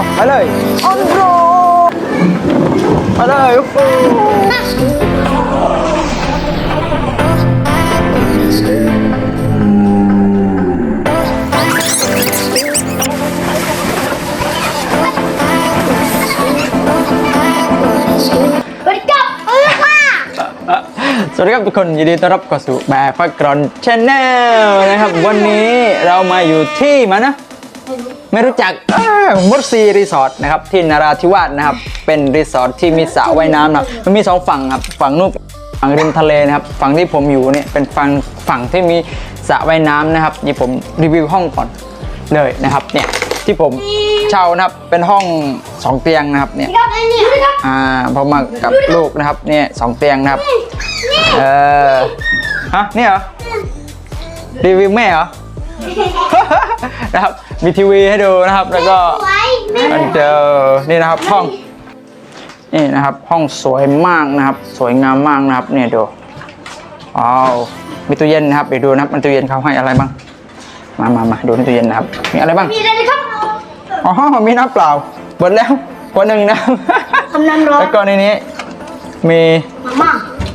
าวไปเลยออนโรไปเลยโอ้โหสวัสดีครับทุกคนยินดีต้อนรับเข้าสู่แบร์ฟักกรอนชาแนลนะครับ วันนี้เรามาอยู่ที่มานะ ไม่รู้จักมุดซีรีสอร์ทนะครับที่นราธิวาสนะครับ เป็นรีสอร์ทที่มีสระว่ายน้ำนะครับมันมีสองฝั่งครับฝั่งนู้นฝั่งริมทะเลนะครับฝั่งที่ผมอยู่เนี่ยเป็นฝั่งฝั่งที่มีสระว่ายน้ำนะครับนี่ผมรีวิวห้องก่อนเลยนะครับเนี่ยที่ผมเช่านะครับเป็นห้องสองเตียงนะครับเนี่ยอ่าพอมากับลูกนะครับเนี่ยสองเตียงนะครับเออฮะนี่เหรอรีวิวแม่เหรอ นะครับ มีทีวีให้ดูนะครับ แล้วก็อันเจอนี่นะครับห้องนี่นะครับ ห้องสวยมากนะครับ สวยงามมากนะครับ เนี่ยดูว้าวมีตู้เย็นนะครับเดี๋ยวดูนะครับ มันตู้เย็นเขาให้อะไรบ้าง มามามาดูในตู้เย็นนะครับ มีอะไรบ้าง มีอะไรนะครับอ๋อมีน้ำเปล่าหมดแล้วคนหนึ่งนะครับทำน้ำร้อนแล้วก็ในนี้มีมาม่า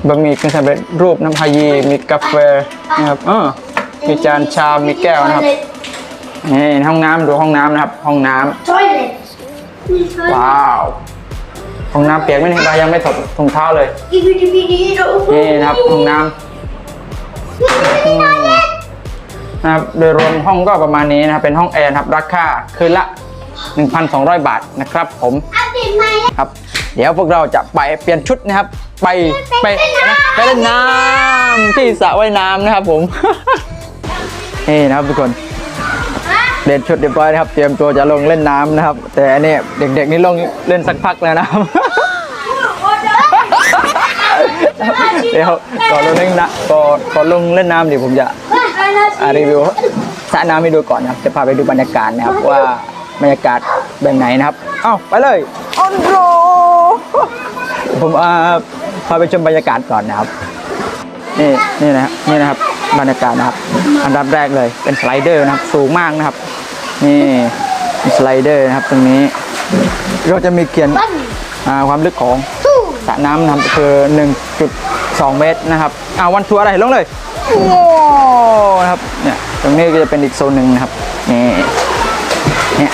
บะหมี่กึ่งสำเร็จรูปน้ำพายีมีกาแฟนะครับเออมีจานชามมีแก้วนะครับ นี่ห้องน้ำดูห้องน้ำนะครับ ห้องน้ำทอยเล็ตว้าว ห้องน้ำเปียกไม่เห็นไรยังไม่ถอดถุงเท้าเลย อีพีดีพีดีดูนี่นะครับห้องน้ำอืมนะครับโดยรวมห้องก็ประมาณนี้นะครับ เป็นห้องแอร์นะครับ ราคาคืนละ 1,200 บาทนะครับผมอัปเดตใหม่ครับ เดี๋ยวพวกเราจะไปเปลี่ยนชุดนะครับ ไปไปนะไปเล่นน้ำที่สระว่ายน้ำนะครับผม นี่นะครับทุกคน เด่นชุดเรียบร้อยนะครับ เตรียมตัวจะลงเล่นน้ำนะครับ แต่อันนี้เด็กๆนี่ลงเล่นสักพักแล้วนะครับ เดี๋ยวก่อนลงเล่นนะก่อนก่อนลงเล่นน้ำเดี๋ยวผมจะอ่ารีวิวสระน้ำให้ดูก่อนนะครับ จะพาไปดูบรรยากาศนะครับว่าบรรยากาศแบบไหนนะครับ เอ้าไปเลยออนโรผมอ่าพาไปชมบรรยากาศก่อนนะครับ นี่นี่นะครับนี่นะครับบรรยากาศนะครับ อันดับแรกเลยเป็นสไลเดอร์นะครับ สูงมากนะครับ นี่มีสไลเดอร์นะครับตรงนี้เราจะมีเขียนอ่าความลึกของสระน้ำนะครับคือ 1.2 เมตรนะครับอ่าวันทัวร์อะไรลงเลยว้าวนะครับเนี่ยตรงนี้ก็จะเป็นอีกโซนหนึ่งนะครับนี่เนี่ย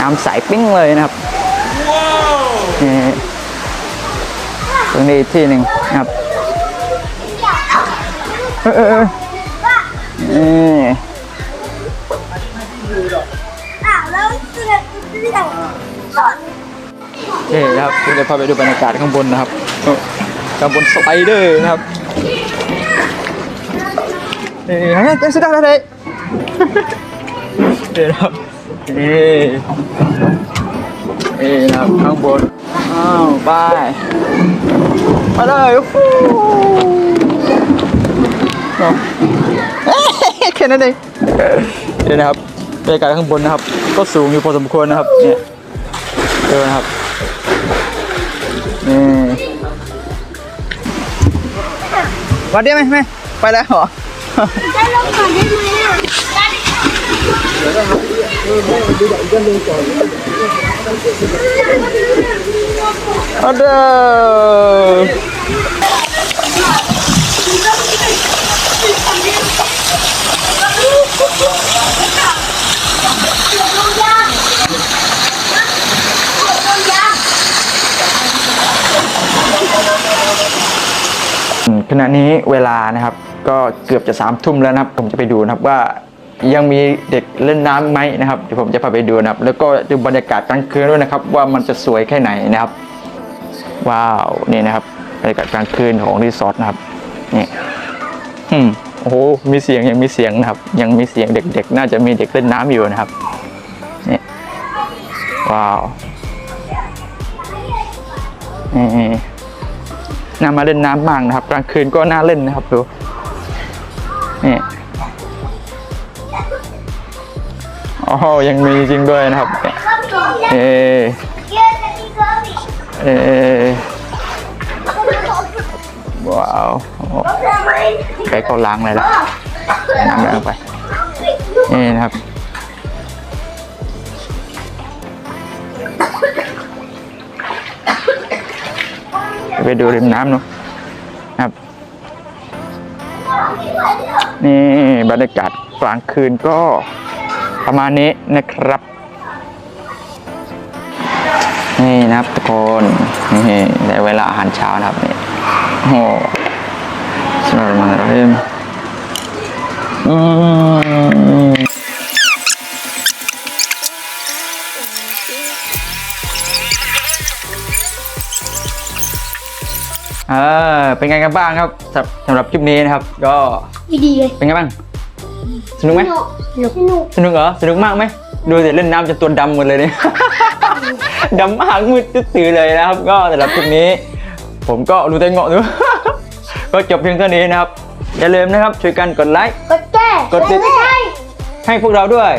น้ำใสปิ้งเลยนะครับนี่ตรงนี้อีกที่หนึ่งนะครับเออเออเออนี่ นี่นะครับเดี๋ยวพาไปดูบรรยากาศข้างบนนะครับ ข้างบนสไลเดอร์นะครับนี่ฮะเป็นสุดาอะไรนี่นะครับนี่นี่นะครับข้างบนอ้าวไปไปเลยฟู้เอาเอ๊ะแค่นั้นเองนี่นะครับ บรรยากาศข้างบนนะครับ ก็สูงอยู่พอสมควรนะครับเนี่ยเดินะครับนี่วัดได้ไหมไหมไปแล้วเหรอได้ลงก่อนได้ไหมอะเอาเด้ออืมข ณะนี้เวลานะครับก็เกือบจะสามทุ่มแล้วนะครับ ผมจะไปดูนะครับว่ายังมีเด็กเล่นน้ำไหมนะครับเดี๋ยวผมจะพาไปดูนะครับ แล้วก็ดูบรรยากาศกลางคืนด้วยนะครับ ว่ามันจะสวยแค่ไหนนะครับ ว้าวนี่นะครับบรรยากาศกลางคืนของรีสอร์ทนะครับนี่อืมโอ้โหมีเสียงยังมีเสียงนะครับ ยังมีเสียงเด็กๆ น่าจะมีเด็กเล่นน้ำอยู่นะครับนี่ว้าวนี่ น่ามาเล่นน้ำมากนะครับ กลางคืนก็น่าเล่นนะครับดูนี่อ้โหยังมีจริงด้วยนะครับเอเอเออเออว้าวไมใช้าล้างเลยละน้ำเดินไปนี่นะครับ ไปดูริมน้ำเนาะครับ นี่บรรยากาศกลางคืนก็ประมาณนี้นะครับ นี่นะครับทุกคนนี่ได้เวลาอาหารเช้านะครับนี่โอ้โหสำหรับมันเราเริ่มอืม เออเป็นไงกันบ้างครับสำหรับสำหรับคลิปนี้นะครับ ก็ดีๆเลยเป็นไงบ้าง สนุกไหมสนุกสนุกสนุกเหรอสนุกมากไหมดูสิเล่นน้ำจนตัวดำหมดเลยเนี่ย ดำมากมืดตื้อๆเลยนะครับ ก็สำหรับคลิปนี้ ผมก็รู้แต่เงาะดู ก็จบเพียงเท่านี้นะครับ อย่าลืมนะครับช่วยกันกดไลค์กดแก้กดติดไม่ใช่ให้พวกเราด้วย